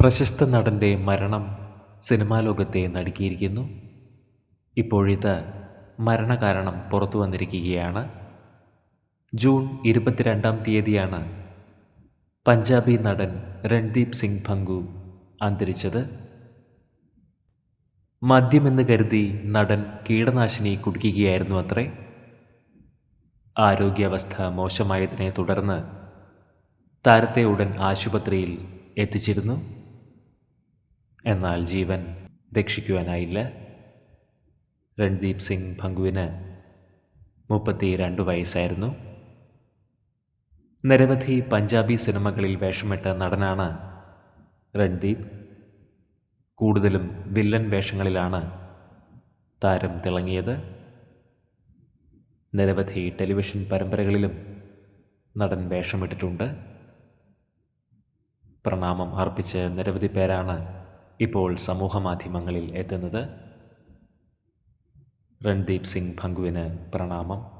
പ്രശസ്ത നടന്റെ മരണം സിനിമാ ലോകത്തെ നടുക്കിയിരിക്കുന്നു. ഇപ്പോഴിത് മരണകാരണം പുറത്തു വന്നിരിക്കുകയാണ്. ജൂൺ ഇരുപത്തിരണ്ടാം തീയതിയാണ് പഞ്ചാബി നടൻ രൺദീപ് സിംഗ് ഭംഗു അന്തരിച്ചത്. മദ്യമെന്ന് കരുതി നടൻ കീടനാശിനി കുടിക്കുകയായിരുന്നു അത്രേ. ആരോഗ്യാവസ്ഥ മോശമായതിനെ തുടർന്ന് താരത്തെ ഉടൻ ആശുപത്രിയിൽ എത്തിച്ചിരുന്നു. എന്നാൽ ജീവൻ രക്ഷിക്കുവാനായില്ല. രൺദീപ് സിംഗ് ഭംഗുവിന് മുപ്പത്തി രണ്ട് വയസ്സായിരുന്നു. നിരവധി പഞ്ചാബി സിനിമകളിൽ വേഷമിട്ട നടനാണ് രൺദീപ്. കൂടുതലും വില്ലൻ വേഷങ്ങളിലാണ് താരം തിളങ്ങിയത്. നിരവധി ടെലിവിഷൻ പരമ്പരകളിലും നടൻ വേഷമിട്ടിട്ടുണ്ട്. പ്രണാമം അർപ്പിച്ച് നിരവധി പേരാണ് ഇപ്പോൾ സമൂഹ മാധ്യമങ്ങളിൽ എത്തുന്നത് രൺദീപ് സിംഗ് ഭംഗുവിന് പ്രണാമം.